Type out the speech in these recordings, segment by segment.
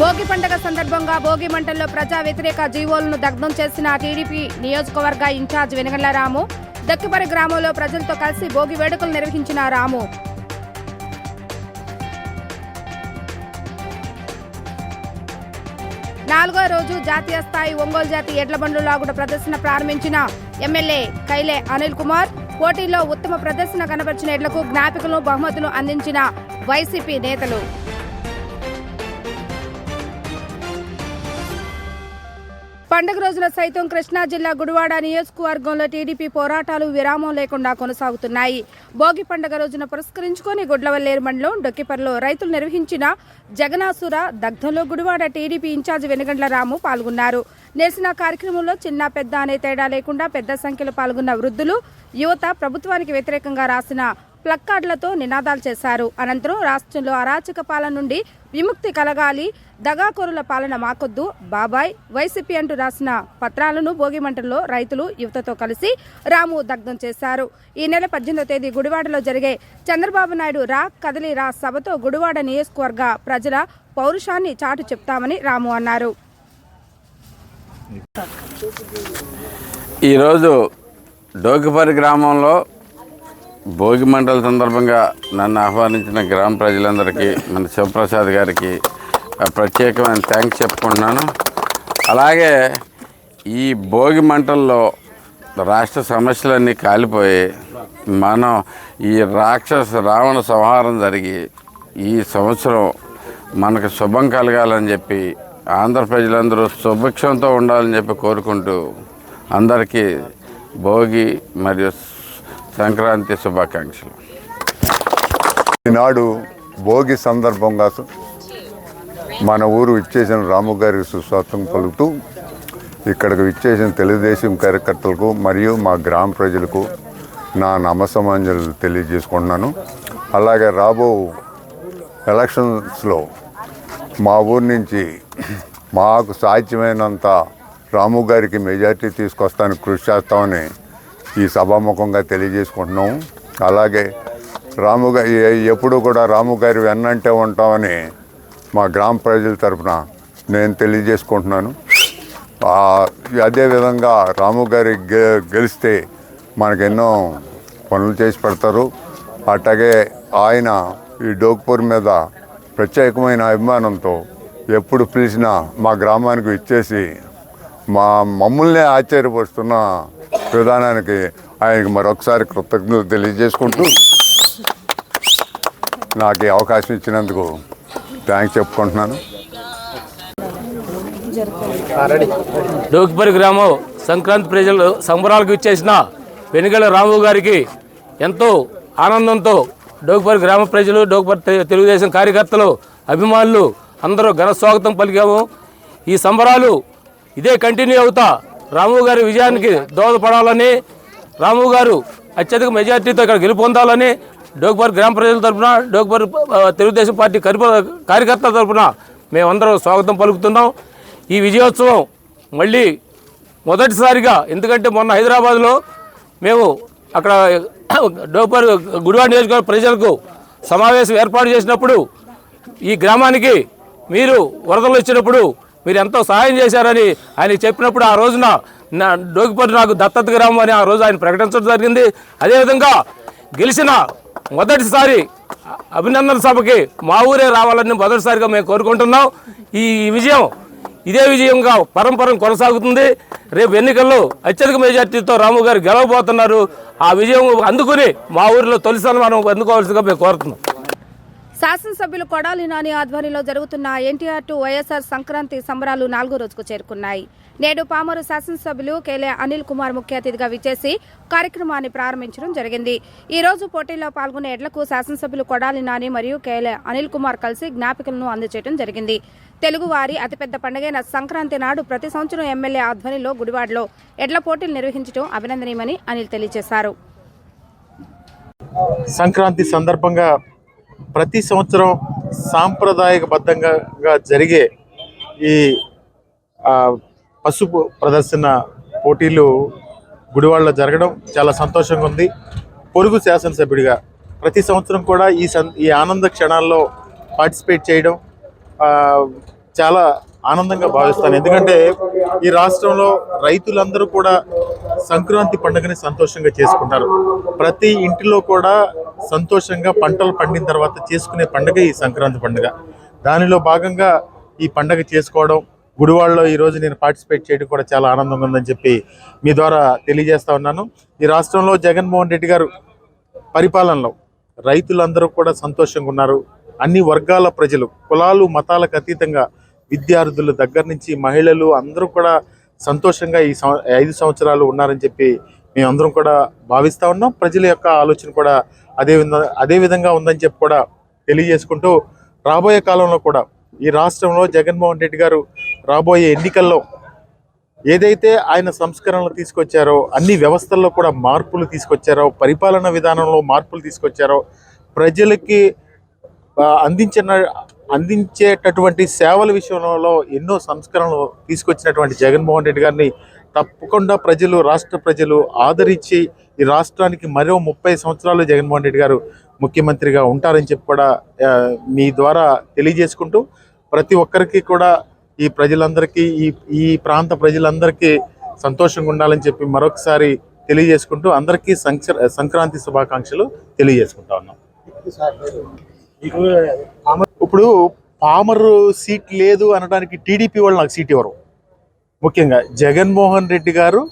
భోగి పండుగ సందర్భంగా భోగి మంటల్లో ప్రజా వ్యతిరేక జీవోలను దగ్ధం చేసిన టీడీపీ నియోజకవర్గ ఇన్ఛార్జ్ వెనగండ్ల రాము దక్కిపరి గ్రామంలో ప్రజలతో కలిసి భోగి వేడుకలు నిర్వహించిన రాము. నాలుగో రోజు జాతీయ స్థాయి ఒంగోలు జాతి ఎడ్లబండ్లు లాగుడు ప్రదర్శన ప్రారంభించిన ఎమ్మెల్యే కైలే అనిల్ కుమార్ పోటీలో ఉత్తమ ప్రదర్శన కనబరిచిన ఎడ్లకు జ్ఞాపికలు బహుమతులు అందించిన వైసీపీ నేతలు. పండుగ రోజున సైతం కృష్ణా జిల్లా గుడివాడ నియోజకవర్గంలో టీడీపీ పోరాటాలు విరామం లేకుండా కొనసాగుతున్నాయి. భోగి పండుగ రోజున పురస్కరించుకొని గుడ్లవల్లేరు మండలం డొక్కిపర్లో రైతులు నిర్వహించిన జగనాసుర దగ్ధంలో గుడివాడ టీడీపీ ఇన్ఛార్జ్ వెనుగండ్ల రాము పాల్గొన్నారు. నిరసన కార్యక్రమంలో చిన్న పెద్ద అనే తేడా లేకుండా పెద్ద సంఖ్యలో పాల్గొన్న వృద్ధులు యువత ప్రభుత్వానికి వ్యతిరేకంగా రాసిన ప్లక్కార్డులతో నినాదాలు చేశారు. అనంతరం రాష్ట్రంలో అరాచక పాలన నుండి విముక్తి కలగాలి దగాకోరుల పాలన మాకొద్దు బాబాయ్ వైసీపీ అంటూ రాసిన పత్రాలను భోగిమంటల్లో రైతులు యువతతో కలిసి రాము దగ్ధం చేశారు. ఈ నెల పద్దెనిమిదో తేదీ గుడివాడలో జరిగే చంద్రబాబు నాయుడు రా కదలి రా సభతో గుడివాడ నియోజకవర్గ ప్రజల పౌరుషాన్ని చాటు చెప్తామని రాము అన్నారు. ఈరోజు డోకిపరి గ్రామంలో భోగి మంటల సందర్భంగా నన్ను ఆహ్వానించిన గ్రామ ప్రజలందరికీ మన శివప్రసాద్ గారికి ప్రత్యేకమైన థ్యాంక్స్ చెప్పుకుంటున్నాను. అలాగే ఈ భోగి మంటల్లో రాష్ట్ర సమస్యలన్నీ కాలిపోయి మనం ఈ రాక్షస రావణ సంహారం జరిగి ఈ సంవత్సరం మనకు శుభం కలగాలని చెప్పి ఆంధ్ర ప్రజలందరూ శుభక్షంతో ఉండాలని చెప్పి కోరుకుంటూ అందరికీ భోగి మరియు సంక్రాంతి శుభాకాంక్షలు. ఈనాడు భోగి సందర్భంగా మన ఊరు ఇచ్చేసిన రాము గారికి సుస్వాగతం పలుకుతూ ఇక్కడికి ఇచ్చేసిన తెలుగుదేశం కార్యకర్తలకు మరియు మా గ్రామ ప్రజలకు నా నమసమాంజలు తెలియజేసుకుంటున్నాను. అలాగే రాబో ఎలక్షన్స్లో మా ఊరి నుంచి మాకు సాధ్యమైనంత రాము గారికి మెజార్టీ తీసుకొస్తానికి కృషి చేస్తామని ఈ సభాముఖంగా తెలియజేసుకుంటున్నాము. అలాగే రాము గారి ఎప్పుడు కూడా రాము గారి వెన్నంటే ఉంటామని మా గ్రామ ప్రజల తరపున నేను తెలియజేసుకుంటున్నాను. అదేవిధంగా రాము గారి గె- గెలిస్తే మనకెన్నో పనులు చేసి పెడతారు. అట్లాగే ఆయన ఈ డోక్పూర్ మీద ప్రత్యేకమైన అభిమానంతో ఎప్పుడు పిలిచినా మా గ్రామానికి ఇచ్చేసి మా మమ్మల్ని ఆశ్చర్యపరుస్తున్న విధానానికి ఆయనకి మరొకసారి కృతజ్ఞతలు తెలియజేసుకుంటూ నాకు ఈ అవకాశం ఇచ్చినందుకు థ్యాంక్స్ చెప్పుకుంటున్నాను. డోకిపరి గ్రామం సంక్రాంతి ప్రజలు సంబరాలకు ఇచ్చేసిన వెనుగల రాము గారికి ఎంతో ఆనందంతో డోకిపరి గ్రామ ప్రజలు డోకిపరి తెలుగుదేశం కార్యకర్తలు అభిమానులు అందరూ ఘన స్వాగతం పలికాము. ఈ సంబరాలు ఇదే కంటిన్యూ అవుతా రాము గారి విజయానికి దోహదపడాలని రాము గారు అత్యధిక మెజార్టీతో ఇక్కడ గెలుపొందాలని డోక్బర్ గ్రామ ప్రజల తరపున డోక్బర్ తెలుగుదేశం పార్టీ కరిప- కార్యకర్తల తరపున మేమందరం స్వాగతం పలుకుతున్నాం. ఈ విజయోత్సవం మళ్ళీ మొదటిసారిగా ఎందుకంటే మొన్న హైదరాబాద్లో మేము అక్కడ డోపర్ గుడివాడ నియోజకవర్గ ప్రజలకు సమావేశం ఏర్పాటు చేసినప్పుడు ఈ గ్రామానికి మీరు వరదలు వచ్చినప్పుడు మీరు ఎంతో సహాయం చేశారని ఆయన చెప్పినప్పుడు ఆ రోజున నా డోకిపల్లి నాకు దత్తత గ్రామం అని ఆ రోజు ఆయన ప్రకటించడం జరిగింది. అదేవిధంగా గెలిచిన మొదటిసారి అభినందన సభకి మా ఊరే రావాలని మొదటిసారిగా మేము కోరుకుంటున్నాం. ఈ విజయం ఇదే విజయంగా పరంపరం కొనసాగుతుంది. రేపు ఎన్నికల్లో అత్యధిక మెజార్టీతో రాము గారు గెలవబోతున్నారు. ఆ విజయం అందుకుని మా ఊరిలో తొలి సన్మానం అందుకోవాల్సిందిగా మేము కోరుతున్నాం. శాసనసభ్యులు కొడాలి నాని ఆధ్వర్యంలో జరుగుతున్న ఎన్టీఆర్ టు వైఎస్ఆర్ సంక్రాంతి సంబరాలు నాలుగో రోజుకు చేరుకున్నాయి. నేడు పామరు శాసనసభ్యులు కేలే అనిల్ కుమార్ ముఖ్య అతిథిగా విచ్చేసి కార్యక్రమాన్ని ప్రారంభించడం జరిగింది. ఈ రోజు పోటీలో పాల్గొనే ఎడ్లకు శాసనసభ్యులు కొడాలి నాని మరియు కేలే అనిల్ కుమార్ కలిసి జ్ఞాపికలను అందజేయడం జరిగింది. తెలుగువారి అతిపెద్ద పండుగైన సంక్రాంతి నాడు ప్రతి సంవత్సరం ఎమ్మెల్యే ఆధ్వర్యంలో గుడివాడలో ఎడ్ల పోటీలు నిర్వహించడం అభినందనీయమని అనిల్ తెలియజేశారు. సంక్రాంతి సందర్భంగా ప్రతి సంవత్సరం సాంప్రదాయకబద్ధంగా జరిగే ఈ పసుపు ప్రదర్శన పోటీలు గుడివాడలో జరగడం చాలా సంతోషంగా ఉంది. పొరుగు శాసనసభ్యుడిగా ప్రతి సంవత్సరం కూడా ఈ సం ఈ ఆనంద క్షణాల్లో పార్టిసిపేట్ చేయడం చాలా ఆనందంగా భావిస్తాను. ఎందుకంటే ఈ రాష్ట్రంలో రైతులందరూ కూడా సంక్రాంతి పండుగని సంతోషంగా చేసుకుంటారు. ప్రతి ఇంటిలో కూడా సంతోషంగా పంటలు పండిన తర్వాత చేసుకునే పండుగ ఈ సంక్రాంతి పండుగ. దానిలో భాగంగా ఈ పండుగ చేసుకోవడం గుడివాడలో ఈరోజు నేను పార్టిసిపేట్ చేయడం కూడా చాలా ఆనందంగా ఉందని చెప్పి మీ ద్వారా తెలియజేస్తా ఉన్నాను. ఈ రాష్ట్రంలో జగన్మోహన్ రెడ్డి గారు పరిపాలనలో రైతులందరూ కూడా సంతోషంగా ఉన్నారు. అన్ని వర్గాల ప్రజలు కులాలు మతాలకు అతీతంగా విద్యార్థుల దగ్గర నుంచి మహిళలు అందరూ కూడా సంతోషంగా ఈ ఐదు సంవత్సరాలు ఉన్నారని చెప్పి మేమందరం కూడా భావిస్తూ ఉన్నాం. ప్రజల యొక్క ఆలోచన కూడా అదే విధంగా అదే విధంగా ఉందని చెప్పి కూడా తెలియజేసుకుంటూ రాబోయే కాలంలో కూడా ఈ రాష్ట్రంలో జగన్మోహన్ రెడ్డి గారు రాబోయే ఎన్నికల్లో ఏదైతే ఆయన సంస్కరణలు తీసుకొచ్చారో అన్ని వ్యవస్థల్లో కూడా మార్పులు తీసుకొచ్చారో పరిపాలన విధానంలో మార్పులు తీసుకొచ్చారో ప్రజలకి అందించిన అందించేటటువంటి సేవల విషయంలో ఎన్నో సంస్కరణలు తీసుకొచ్చినటువంటి జగన్మోహన్ రెడ్డి గారిని తప్పకుండా ప్రజలు రాష్ట్ర ప్రజలు ఆదరించి ఈ రాష్ట్రానికి మరో ముప్పై సంవత్సరాలు జగన్మోహన్ రెడ్డి గారు ముఖ్యమంత్రిగా ఉంటారని చెప్పి కూడా మీ ద్వారా తెలియజేసుకుంటూ ప్రతి ఒక్కరికి కూడా ఈ ప్రజలందరికీ ఈ ఈ ప్రాంత ప్రజలందరికీ సంతోషంగా ఉండాలని చెప్పి మరొకసారి తెలియజేసుకుంటూ అందరికీ సంక్ర సంక్రాంతి శుభాకాంక్షలు తెలియజేసుకుంటా ఉన్నాం. ఇప్పుడు పామర్ సీట్ లేదు అనడానికి టీడీపీ వాళ్ళు నాకు సీట్ ఇవ్వరు. ముఖ్యంగా జగన్మోహన్ రెడ్డి గారు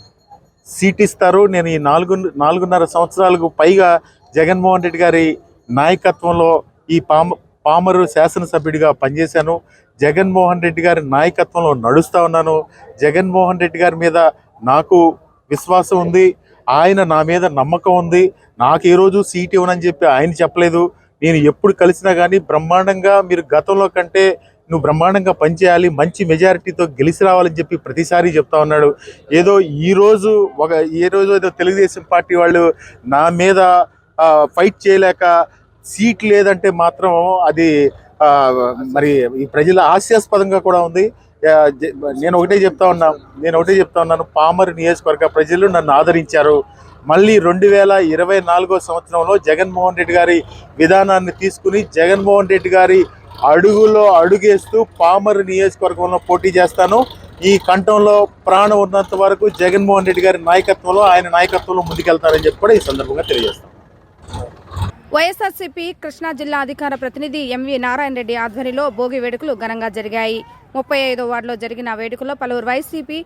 సీట్ ఇస్తారు. నేను ఈ నాలుగు నాలుగున్నర సంవత్సరాలకు పైగా జగన్మోహన్ రెడ్డి గారి నాయకత్వంలో ఈ పామ పామరు శాసనసభ్యుడిగా పనిచేశాను. జగన్మోహన్ రెడ్డి గారి నాయకత్వంలో నడుస్తూ ఉన్నాను. జగన్మోహన్ రెడ్డి గారి మీద నాకు విశ్వాసం ఉంది. ఆయన నా మీద నమ్మకం ఉంది. నాకు ఏ రోజు సీట్ ఇవ్వనని చెప్పి ఆయన చెప్పలేదు. నేను ఎప్పుడు కలిసినా కానీ బ్రహ్మాండంగా మీరు గతంలో కంటే నువ్వు బ్రహ్మాండంగా పనిచేయాలి మంచి మెజారిటీతో గెలిచి రావాలని చెప్పి ప్రతిసారి చెప్తా ఉన్నాడు. ఏదో ఈరోజు ఒక ఏ రోజు ఏదో తెలుగుదేశం పార్టీ వాళ్ళు నా మీద ఫైట్ చేయలేక సీట్ లేదంటే మాత్రం అది మరి ఈ ప్రజల హాస్యాస్పదంగా కూడా ఉంది. నేను ఒకటే చెప్తా ఉన్నా నేను ఒకటే చెప్తా ఉన్నాను పామర్ నియోజకవర్గ ప్రజలు నన్ను ఆదరించారు. మళ్ళీ రెండు వేల ఇరవై నాలుగో సంవత్సరంలో జగన్మోహన్ రెడ్డి గారి విధానాన్ని తీసుకుని జగన్మోహన్ రెడ్డి గారి అడుగులో అడుగేస్తూ పామర్ నియోజకవర్గంలో పోటీ చేస్తాను. ఈ కంఠంలో ప్రాణం ఉన్నంత వరకు జగన్మోహన్ రెడ్డి గారి నాయకత్వంలో ఆయన నాయకత్వంలో ముందుకెళ్తారని చెప్పి కూడా ఈ సందర్భంగా తెలియజేస్తాను. వైఎస్ఆర్సీపీ కృష్ణా జిల్లా అధికార ప్రతినిధి ఎంవి నారాయణ రెడ్డి ఆధ్వర్యంలో భోగి వేడుకలు ఘనంగా జరిగాయి. ముప్పై ఐదో వార్డులో జరిగిన వేడుకలో పలువురు వైసీపీ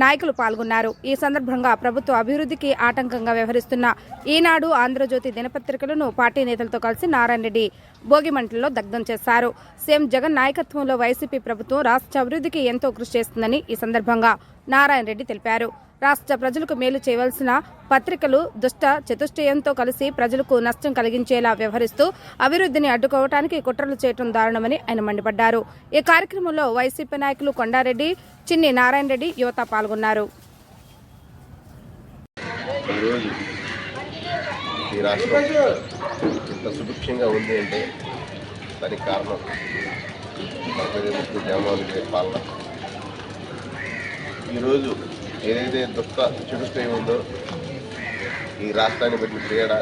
నాయకులు పాల్గొన్నారు. ఈ సందర్భంగా ప్రభుత్వ అభివృద్ధికి ఆటంకంగా వ్యవహరిస్తున్న ఈనాడు ఆంధ్రజ్యోతి దినపత్రికలను పార్టీ నేతలతో కలిసి నారాయణ రెడ్డి భోగిమంటల్లో దగ్ధం చేశారు. సీఎం జగన్ నాయకత్వంలో వైసీపీ ప్రభుత్వం రాష్ట్ర అభివృద్ధికి ఎంతో కృషి చేస్తుందని ఈ సందర్భంగా నారాయణ రెడ్డి తెలిపారు. రాష్ట్ర ప్రజలకు మేలు చేయవలసిన పత్రికలు దుష్ట చతుష్టయంతో కలిసి ప్రజలకు నష్టం కలిగించేలా వ్యవహరిస్తూ అభివృద్ధిని అడ్డుకోవటానికి కుట్రలు చేయటం దారుణమని ఆయన మండిపడ్డారు. ఈ కార్యక్రమంలో వైసీపీ నాయకులు కొండారెడ్డి చిన్ని నారాయణ రెడ్డి యువత పాల్గొన్నారు. ఈ రాష్ట్రం ఇంత సుభిక్షంగా ఉంది అంటే దానికి కారణం పాలన. ఈరోజు ఏదైతే దుఃఖ చురుస్థాయి ఉందో ఈ రాష్ట్రాన్ని పెట్టిన క్రీడ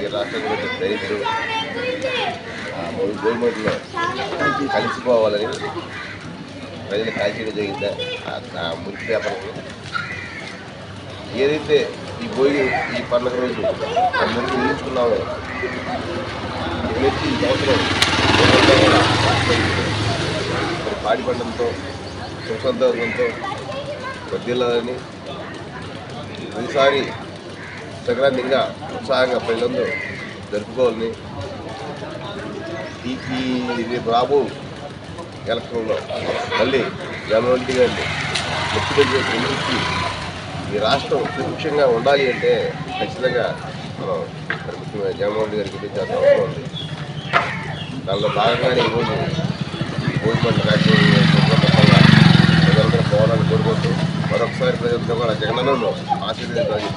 ఈ రాష్ట్రాన్ని పెట్టిన రైతులు గవర్నమెంట్లో కలిసిపోవాలని ప్రజలు కాల్చడం జరిగిందా? ఆ- ముందు మురికి వ్యాపారం ఏదైతే ఈ భోగి ఈ పండుగ రోజు అందరికీ ఊహించుకున్నామో ఈ సంవత్సరం ఊరంతా పాడి పండంతో వర్దిల్లాలని ఈసారి సంక్రాంతి ఇంకా ఉత్సాహంగా ప్రజలందరూ జరుపుకోవాలని ఈ ఈ రేపు రాబో ఎలక్షన్లో మళ్ళీ జగన్మోహన్ గారిని ముఖ్యమంత్రి గెలిపించి ఈ రాష్ట్రం సుభిక్షంగా ఉండాలి అంటే ఖచ్చితంగా మనం ముఖ్యమైన జగన్మోహన్ రెడ్డి గారికి గెలిపించాల్సిన అవసరం ఉంది. దానిలో భాగంగానే ఈరోజు భూమిపంట ఫ్యాక్టరీ మొత్తంగా ప్రజలందరూ పోవాలని కోరుకుంటూ మరొకసారి ప్రజలతో కూడా జగనన్నను ఆశీర్వదించాలని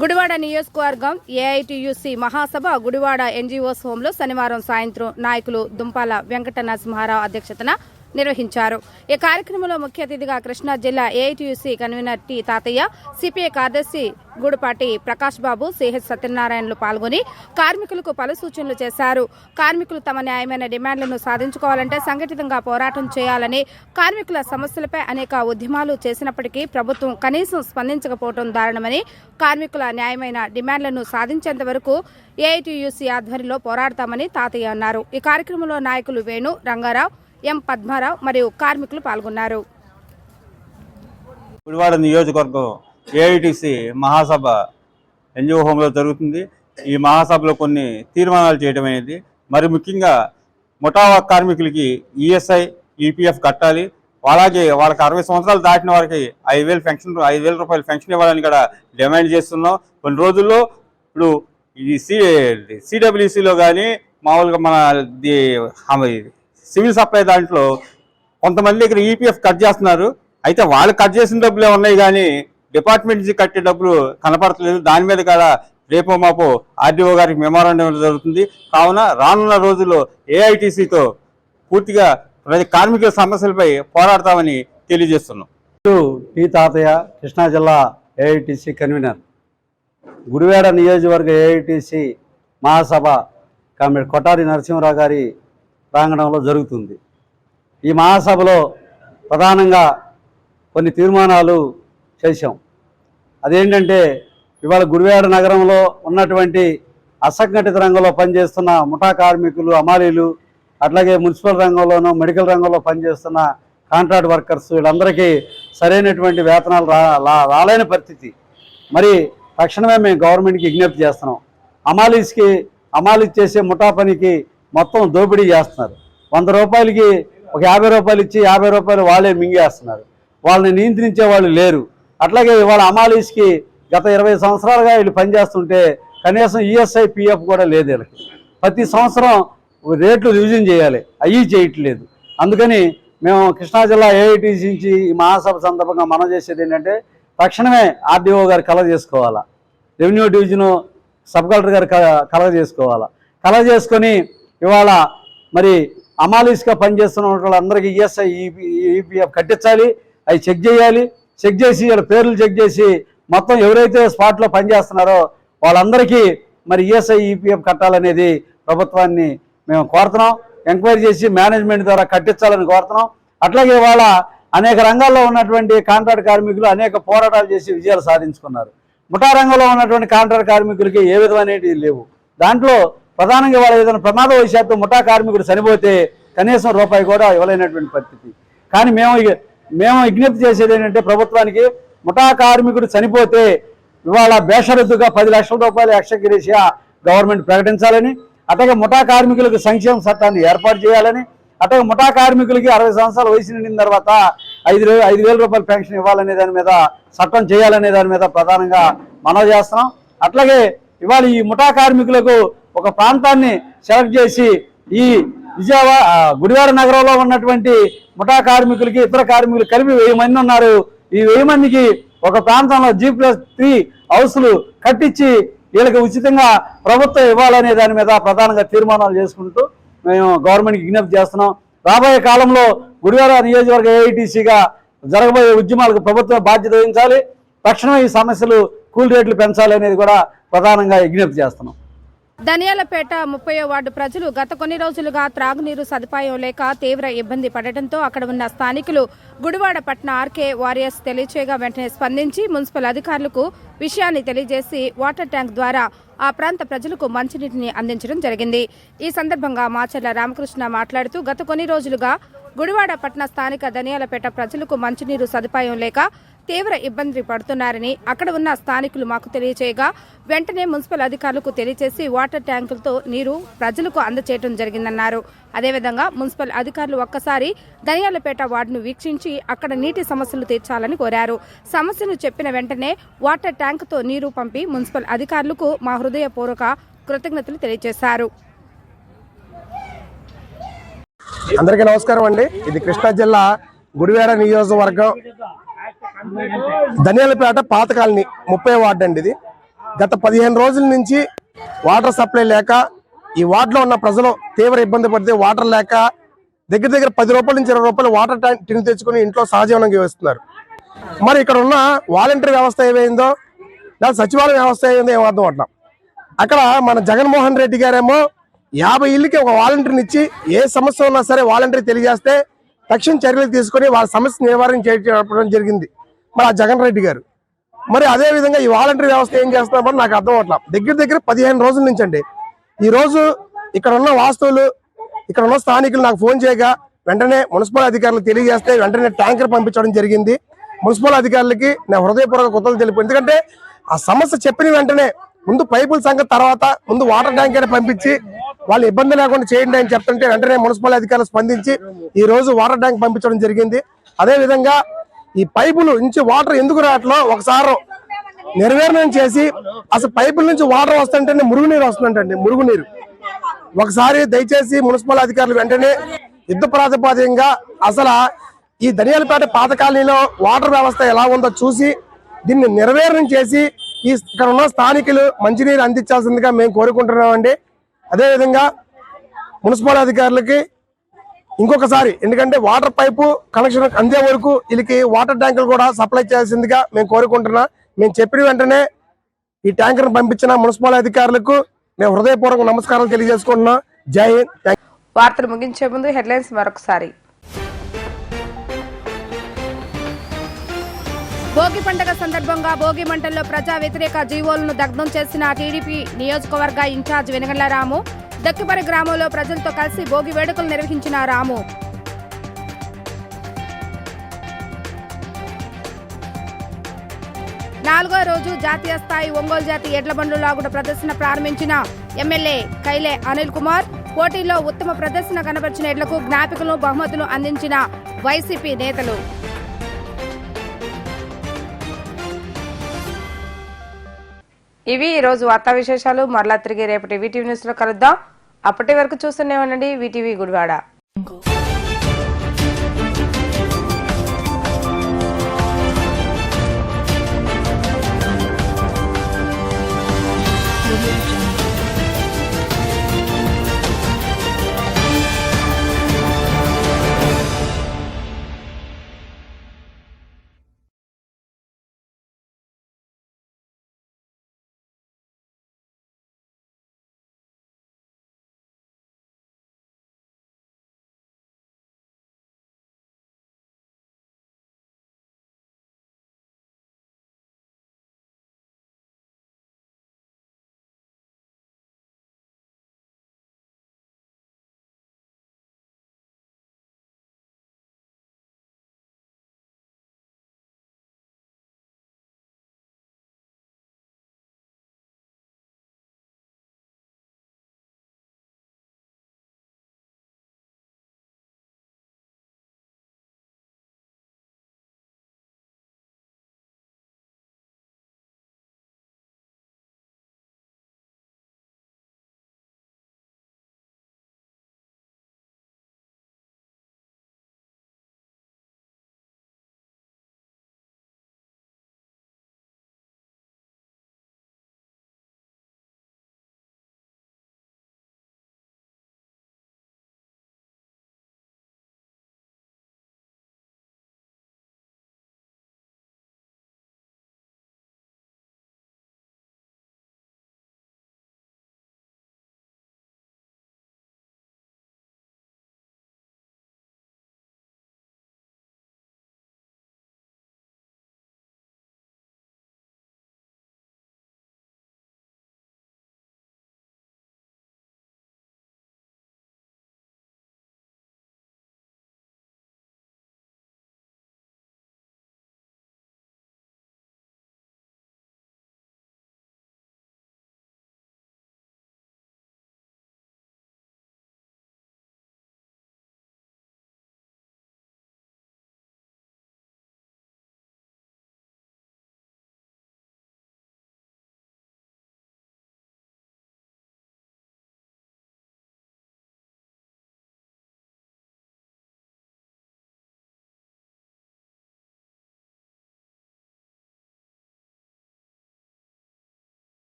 గుడివాడ నియోజకవర్గం ఏఐటియుసి మహాసభ గుడివాడ ఎన్జీఓస్ హోంలో శనివారం సాయంత్రం నాయకులు దుంపాల వెంకట నరసింహారావు అధ్యక్షతన నిర్వహించారు. ఈ కార్యక్రమంలో ముఖ్య అతిథిగా కృష్ణా జిల్లా AITUC convener T Tatayya CPI కార్యదర్శి గూడుపాటి ప్రకాష్ బాబు సిహెచ్ సత్యనారాయణలు పాల్గొని కార్మికులకు పలు సూచనలు చేశారు. కార్మికులు తమ న్యాయమైన డిమాండ్లను సాధించుకోవాలంటే సంఘటితంగా పోరాటం చేయాలని కార్మికుల సమస్యలపై అనేక ఉద్యమాలు చేసినప్పటికీ ప్రభుత్వం కనీసం స్పందించకపోవడం దారుణమని కార్మికుల న్యాయమైన డిమాండ్లను సాధించేంత వరకు ఏఐటీయూసీ ఆధ్వర్యంలో పోరాడతామని తాతయ్య అన్నారు. ఈ కార్యక్రమంలో నాయకులు వేణు రంగారావు ఎం పద్మారావు మరియు కార్మికులు పాల్గొన్నారు. గుడివాడ నియోజకవర్గం ఏఐటిసి మహాసభ ఎన్జిఓ హోంలో జరుగుతుంది. ఈ మహాసభలో కొన్ని తీర్మానాలు చేయడం అనేది మరి ముఖ్యంగా ముఠావా కార్మికులకి ఈఎస్ఐ ఈపీఎఫ్ కట్టాలి. అలాగే వాళ్ళకి అరవై సంవత్సరాలు దాటిన వారికి ఐదు వేలు పెన్షన్ ఐదు వేల రూపాయలు పెన్షన్ ఇవ్వాలని కూడా డిమాండ్ చేస్తున్నాం. కొన్ని రోజుల్లో ఇప్పుడు ఈ సి సిడబ్ల్యూసిలో కానీ మామూలుగా మన సివిల్ సప్లై దాంట్లో కొంతమంది దగ్గర ఈపీఎఫ్ కట్ చేస్తున్నారు. అయితే వాళ్ళు కట్ చేసిన డబ్బులే ఉన్నాయి కానీ డిపార్ట్మెంట్ నుంచి కట్టే డబ్బులు కనపడట్లేదు దాని మీద కూడా రేపో మాపో ఆర్డీఓ గారికి మెమోరాండం జరుగుతుంది. కావున రానున్న రోజుల్లో ఏఐటీసీతో పూర్తిగా ప్రతి కార్మికుల సమస్యలపై పోరాడతామని తెలియజేస్తున్నాం. పి తాతయ్య కృష్ణా జిల్లా ఏఐటీసీ కన్వీనర్. గుడివేడ నియోజకవర్గ ఏఐటీసీ మహాసభ కామెడ్ కొటారి నరసింహరావు గారి ప్రాంగణంలో జరుగుతుంది. ఈ మహాసభలో ప్రధానంగా కొన్ని తీర్మానాలు చేశాం. అదేంటంటే ఇవాళ గుడివాడ నగరంలో ఉన్నటువంటి అసంఘటిత రంగంలో పనిచేస్తున్న ముఠా కార్మికులు అమాలీలు అట్లాగే మున్సిపల్ రంగంలోనూ మెడికల్ రంగంలో పనిచేస్తున్న కాంట్రాక్ట్ వర్కర్స్ వీళ్ళందరికీ సరైనటువంటి వేతనాలు రా రా- రాలేని పరిస్థితి. మరి తక్షణమే మేము గవర్నమెంట్కి విజ్ఞప్తి చేస్తున్నాం. అమాలీస్కి అమాలీస్ చేసే ముఠా పనికి మొత్తం దోపిడీ చేస్తున్నారు. వంద రూపాయలకి ఒక యాభై రూపాయలు ఇచ్చి యాభై రూపాయలు వాళ్ళే మింగేస్తున్నారు. వాళ్ళని నియంత్రించే వాళ్ళు లేరు. అట్లాగే ఇవాళ అమాలీస్కి గత ఇరవై సంవత్సరాలుగా వీళ్ళు పనిచేస్తుంటే కనీసం ఈఎస్ఐ పిఎఫ్ కూడా లేదు వీళ్ళకి. ప్రతి సంవత్సరం రేట్లు రివిజన్ చేయాలి. అవి చేయట్లేదు. అందుకని మేము కృష్ణా జిల్లా ఏఐటీసీ నుంచి ఈ మహాసభ సందర్భంగా మనం చేసేది ఏంటంటే తక్షణమే ఆర్డీఓ గారు కలగ చేసుకోవాలా. రెవెన్యూ డివిజను సబ్ కలెక్టర్ గారు కలగ చేసుకోవాలా. కలగ చేసుకొని ఇవాళ మరి అమాలీస్గా పనిచేస్తున్న వాళ్ళందరికీ ఈఎస్ఐ ఈపీఎఫ్ కట్టించాలి అవి చెక్ చేయాలి. చెక్ చేసి వాళ్ళ పేర్లు చెక్ చేసి మొత్తం ఎవరైతే స్పాట్లో పనిచేస్తున్నారో వాళ్ళందరికీ మరి ఈఎస్ఐ ఈపీఎఫ్ కట్టాలనేది ప్రభుత్వాన్ని మేము కోరుతున్నాం. ఎంక్వైరీ చేసి మేనేజ్మెంట్ ద్వారా కట్టించాలని కోరుతున్నాం. అట్లాగే ఇవాళ అనేక రంగాల్లో ఉన్నటువంటి కాంట్రాక్ట్ కార్మికులు అనేక పోరాటాలు చేసి విజయాలు సాధించుకున్నారు. ముఠా రంగంలో ఉన్నటువంటి కాంట్రాక్ట్ కార్మికులకి ఏ విధమైనవి లేవు. దాంట్లో ప్రధానంగా వాళ్ళ ఏదైనా ప్రమాదవశాత్తు ముఠా కార్మికుడు చనిపోతే కనీసం రూపాయి కూడా ఇవ్వలేనటువంటి పరిస్థితి. కానీ మేము మేము విజ్ఞప్తి చేసేది ఏంటంటే ప్రభుత్వానికి ముఠా కార్మికుడు చనిపోతే ఇవాళ బేషరద్దుగా పది లక్షల రూపాయలు ఎక్స్గ్రేషియా గవర్నమెంట్ ప్రకటించాలని అట్లాగే ముఠా కార్మికులకు సంక్షేమ చట్టాన్ని ఏర్పాటు చేయాలని అట్లాగే ముఠా కార్మికులకి అరవై సంవత్సరాల వయసు నిండిన తర్వాత ఐదు ఐదు వేల రూపాయల పెన్షన్ ఇవ్వాలనే దాని మీద చట్టం చేయాలనే దాని మీద ప్రధానంగా మనవి చేస్తున్నాం. అట్లాగే ఇవాళ ఈ ముఠా కార్మికులకు ఒక ప్రాంతాన్ని సెలెక్ట్ చేసి ఈ విజయవాడ గుడివాడ నగరంలో ఉన్నటువంటి ముఠా కార్మికులకి ఇతర కార్మికులు కలిపి వెయ్యి మంది ఉన్నారు. ఈ వెయ్యి మందికి ఒక ప్రాంతంలో జీ ప్లస్ త్రీ హౌస్లు కట్టించి వీళ్ళకి ఉచితంగా ప్రభుత్వం ఇవ్వాలనే దాని మీద ప్రధానంగా తీర్మానాలు చేసుకుంటూ మేము గవర్నమెంట్కి విజ్ఞప్తి చేస్తున్నాం. రాబోయే కాలంలో గుడివాడ నియోజకవర్గ ఏఐటీసీగా జరగబోయే ఉద్యమాలకు ప్రభుత్వం బాధ్యత వహించాలి. తక్షణమే ఈ సమస్యలు కూల్ రేట్లు పెంచాలి అనేది కూడా ప్రధానంగా విజ్ఞప్తి చేస్తున్నాం. ధనియాలపేట ముప్పై వార్డు ప్రజలు గత కొన్ని రోజులుగా త్రాగునీరు సదుపాయం లేక తీవ్ర ఇబ్బంది పడటంతో అక్కడ ఉన్న స్థానికులు గుడివాడ పట్న ఆర్కే వారియర్స్ తెలియచేయగా వెంటనే స్పందించి మున్సిపల్ అధికారులకు విషయాన్ని తెలియజేసి వాటర్ ట్యాంక్ ద్వారా ఆ ప్రాంత ప్రజలకు మంచినీటిని అందించడం జరిగింది. ఈ సందర్భంగా మాచర్ల రామకృష్ణ మాట్లాడుతూ గత కొన్ని రోజులుగా గుడివాడ పట్న స్థానిక ధనియాలపేట ప్రజలకు మంచినీరు సదుపాయం లేక తీవ్ర ఇబ్బంది పడుతున్నారని అక్కడ ఉన్న స్థానికులు మాకు తెలియచేయగా వెంటనే మున్సిపల్ అధికారులకు తెలియచేసి వాటర్ ట్యాంకులతో నీరు ప్రజలకు అందచేయడం జరిగిందన్నారు. అదేవిధంగా మున్సిపల్ అధికారులు ఒక్కసారి దనియాలపేట వార్డును వీక్షించి అక్కడ నీటి సమస్యలు తీర్చాలని కోరారు. సమస్యను చెప్పిన వెంటనే వాటర్ ట్యాంకుతో నీరు పంపి మున్సిపల్ అధికారులకు మా హృదయపూర్వక కృతజ్ఞతలు తెలియజేశారు. అందరికీ నమస్కారం అండి. ఇది కృష్ణా జిల్లా గుడివాడ నియోజకవర్గం ధనియాలపేట పాత కాలనీ ముప్పై వార్డు అండి ఇది. గత పదిహేను రోజుల నుంచి వాటర్ సప్లై లేక ఈ వార్డులో ఉన్న ప్రజలు తీవ్ర ఇబ్బంది పడితే వాటర్ లేక దగ్గర దగ్గర పది రూపాయల నుంచి ఇరవై రూపాయలు వాటర్ ట్యాంక్ టిన్ తెచ్చుకుని ఇంట్లో సహజీవనం వేస్తున్నారు మరి ఇక్కడ ఉన్న వాలంటరీ వ్యవస్థ ఏమైందో లేదా సచివాలయ వ్యవస్థ ఏమైందో ఏం అర్థం అవట్లా అక్కడ మన జగన్మోహన్ రెడ్డి గారేమో యాభై ఇళ్ళకి ఒక వాలంటీర్ని ఇచ్చి ఏ సమస్య ఉన్నా సరే వాలంటీర్ తెలియజేస్తే తక్షణ చర్యలు తీసుకొని వాళ్ళ సమస్య నివారణ చేయడం జరిగింది. మరి ఆ జగన్ రెడ్డి గారు. మరి అదే విధంగా ఈ వాలంటరీ వ్యవస్థ ఏం చేస్తున్నామని నాకు అర్థం అవట్లా దగ్గర దగ్గర పదిహేను రోజుల నుంచి అండి ఈ రోజు ఇక్కడ ఉన్న వాస్తువులు ఇక్కడ ఉన్న స్థానికులు నాకు ఫోన్ చేయగా వెంటనే మున్సిపల్ అధికారులు తెలియజేస్తే వెంటనే ట్యాంకర్ పంపించడం జరిగింది. మున్సిపల్ అధికారులకి నేను హృదయపూర్వక కొత్తలు తెలిపి ఎందుకంటే ఆ సమస్య చెప్పిన వెంటనే ముందు పైపుల సంగతి తర్వాత ముందు వాటర్ ట్యాంకర్ పంపించి వాళ్ళు ఇబ్బంది లేకుండా చేయండి అని చెప్తుంటే వెంటనే మున్సిపల్ అధికారులు స్పందించి ఈ రోజు వాటర్ ట్యాంక్ పంపించడం జరిగింది. అదే విధంగా ఈ పైపులు నుంచి వాటర్ ఎందుకు రావట్లో? ఒకసారి నిర్వీర్ణం చేసి అసలు పైపుల నుంచి వాటర్ వస్తుంటే మురుగునీరు వస్తుందంటండి మురుగునీరు ఒకసారి దయచేసి మున్సిపల్ అధికారులు వెంటనే యుద్ధ ప్రాతిపాదికంగా అసలు ఈ ధనియాలపేట పాత కాలనీలో వాటర్ వ్యవస్థ ఎలా ఉందో చూసి దీన్ని నిర్వీర్ణం చేసి ఈ ఇక్కడ ఉన్న స్థానికులు మంచినీరు అందించాల్సిందిగా మేము కోరుకుంటున్నామండి. అదేవిధంగా మున్సిపల్ అధికారులకి ఇంకొకసారి ఎందుకంటే వాటర్ పైపు కనెక్షన్ అందే వరకు వీళ్ళకి వాటర్ ట్యాంకులు కూడా సప్లై చేయాల్సిందిగా మేము కోరుకుంటున్నా. మేము చెప్పిన వెంటనే ఈ ట్యాంకర్ పంపించిన మున్సిపల్ అధికారులకు మేము హృదయపూర్వక నమస్కారాలు తెలియజేసుకుంటున్నాం. జై హింద్. థాంక్యూ. వార్తలు ముగించే ముందు హెడ్లైన్స్ మరొకసారి. భోగి పండుగ సందర్భంగా భోగి మంటల్లో ప్రజా వ్యతిరేక జీవోలను దగ్ధం చేసిన టీడీపీ నియోజకవర్గ ఇన్ఛార్జ్ వెనగండ్ల రాము దక్కిపరి గ్రామంలో ప్రజలతో కలిసి భోగి వేడుకలు నిర్వహించిన రాము. నాలుగో రోజు జాతీయ స్థాయి ఒంగోలు జాతి ఎడ్ల బండ్లు ప్రదర్శన ప్రారంభించిన ఎమ్మెల్యే కైలే అనిల్ కుమార్ పోటీలో ఉత్తమ ప్రదర్శన కనబరిచిన ఎడ్లకు జ్ఞాపికలు బహుమతులు అందించిన వైసీపీ నేతలు. ఇవి ఈ రోజు వార్తా విశేషాలు. మరలా తిరిగి రేపటి వీటీవీ న్యూస్లో కలుద్దాం. అప్పటి వరకు చూస్తూనే ఉండండి వీటీవీ గుడివాడ.